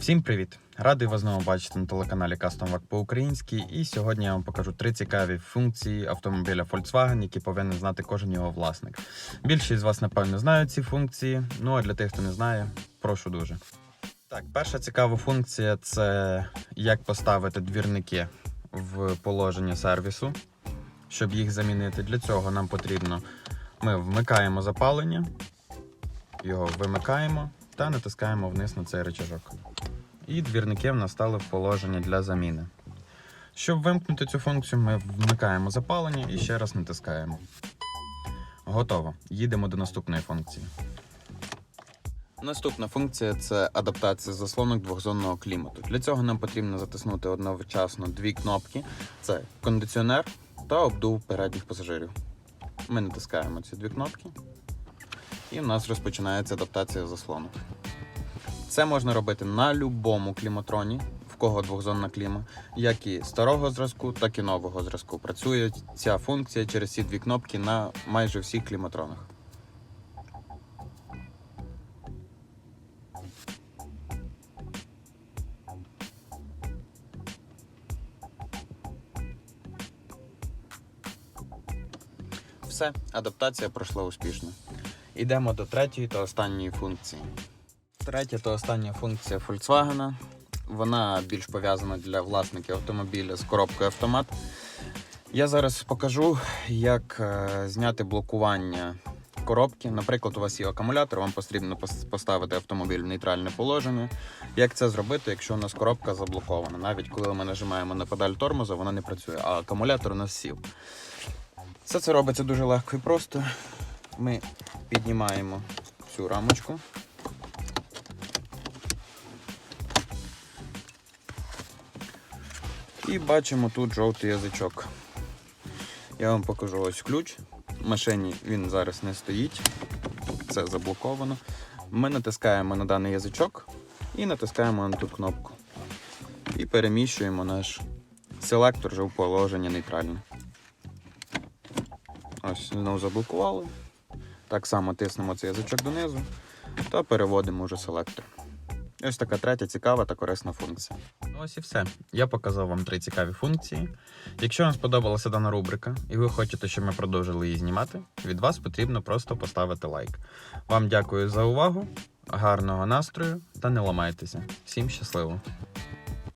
Всім привіт! Радий вас знову бачити на телеканалі Custom Vac по-українськи. І сьогодні я вам покажу три цікаві функції автомобіля Volkswagen, які повинен знати кожен його власник. Більшість з вас, напевно, знають ці функції. Ну а для тих, хто не знає, прошу дуже. Так, перша цікава функція це як поставити двірники в положення сервісу. Щоб їх замінити, для цього нам потрібно ми вмикаємо запалення, його вимикаємо та натискаємо вниз на цей рычажок. І двірники в нас стали в положення для заміни. Щоб вимкнути цю функцію, ми вмикаємо запалення і ще раз натискаємо. Готово. Їдемо до наступної функції. Наступна функція це адаптація заслонок двохзонного клімату. Для цього нам потрібно затиснути одночасно дві кнопки: це кондиціонер та обдув передніх пасажирів. Ми натискаємо ці дві кнопки, і в нас розпочинається адаптація заслонок. Це можна робити на будь-якому кліматроні, в кого двохзонна кліма, як і старого зразку, так і нового зразку. Працює ця функція через ці дві кнопки на майже всіх кліматронах. Все, адаптація пройшла успішно. Йдемо до третьої та останньої функції. Третя та остання функція Volkswagen. Вона більш пов'язана для власників автомобіля з коробкою автомат. Я зараз покажу, як е, зняти блокування коробки. Наприклад, у вас є акумулятор, вам потрібно поставити автомобіль в нейтральне положення. Як це зробити, якщо у нас коробка заблокована? Навіть коли ми нажимаємо на педаль тормоза, вона не працює, а акумулятор у нас сів. Все це робиться дуже легко і просто. Ми піднімаємо цю рамочку. І бачимо тут жовтий язичок. Я вам покажу ось ключ. В машині він зараз не стоїть. Це заблоковано. Ми натискаємо на даний язичок і натискаємо на ту кнопку. І переміщуємо наш селектор вже в положення нейтральне. Ось знову заблокували. Так само тиснемо цей язичок донизу та переводимо вже селектор. Ось така третя цікава та корисна функція. Ось і все. Я показав вам три цікаві функції. Якщо вам сподобалася дана рубрика і ви хочете, щоб ми продовжили її знімати, від вас потрібно просто поставити лайк. Вам дякую за увагу, гарного настрою та не ламайтеся. Всім щасливо!